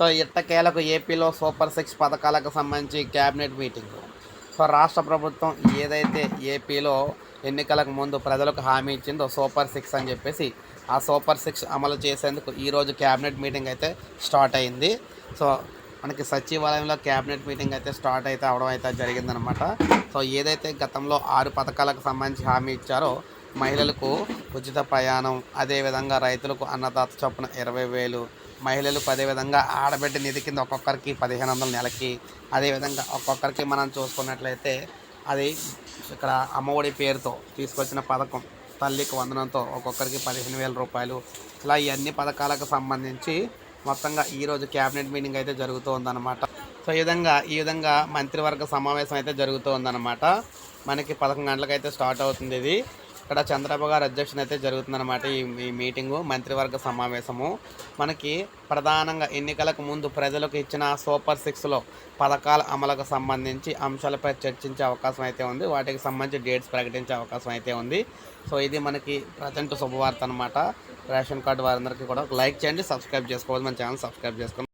So ఇట్టకేలకు ఏపీలో super six పథకాలకు సంబంధించి క్యాబినెట్ మీటింగ్. సో రాష్ట్ర ప్రభుత్వం ఏదైతే ఏపీలో ఎన్నికలకు ముందు ప్రజలకు హామీ ఇచ్చిందో సూపర్ సిక్స్ అని చెప్పేసి ఆ సూపర్ సిక్స్ అమలు చేసేందుకు ఈరోజు క్యాబినెట్ మీటింగ్ అయితే స్టార్ట్ అయింది. సో మనకి సచివాలయంలో క్యాబినెట్ మీటింగ్ అయితే స్టార్ట్ అయితే అవడం అయితే జరిగిందనమాట సో ఏదైతే గతంలో ఆరు పథకాలకు సంబంధించి హామీ ఇచ్చారో మహిళలకు ఉచిత ప్రయాణం అదేవిధంగా రైతులకు అన్నదాత చొప్పున ఇరవై వేలు మహిళలకు అదేవిధంగా ఆడబిడ్డ నిధి కింద ఒక్కొక్కరికి పదిహేను వందల నెలకి. అదేవిధంగా ఒక్కొక్కరికి మనం చూసుకున్నట్లయితే అది ఇక్కడ అమ్మఒడి పేరుతో తీసుకొచ్చిన పథకం. తల్లికి వందనంతో ఒక్కొక్కరికి పదిహేను వేల రూపాయలు. ఇలా ఈ అన్ని పథకాలకు సంబంధించి మొత్తంగా ఈరోజు క్యాబినెట్ మీటింగ్ అయితే జరుగుతూ ఉందన్నమాట సో ఈ విధంగా ఈ విధంగా మంత్రివర్గ సమావేశం అయితే జరుగుతూ ఉందన్నమాట మనకి పదకొండు గంటలకైతే అయితే స్టార్ట్ అవుతుంది ఇది. ఇక్కడ చంద్రబాబు గారు అధ్యక్షత అయితే జరుగుతుందన్నమాట ఈ ఈ మీటింగు మంత్రివర్గ సమావేశము. మనకి ప్రధానంగా ఎన్నికలకు ముందు ప్రజలకు ఇచ్చిన సూపర్ సిక్స్లో పథకాల అమలుకు సంబంధించి అంశాలపై చర్చించే అవకాశం అయితే ఉంది. వాటికి సంబంధించి డేట్స్ ప్రకటించే అవకాశం అయితే ఉంది. సో ఇది మనకి ప్రజెంట్ శుభవార్త అనమాట రేషన్ కార్డు వారందరికీ కూడా లైక్ చేయండి సబ్స్క్రైబ్ చేసుకోవాలి మన ఛానల్ సబ్స్క్రైబ్ చేసుకోండి.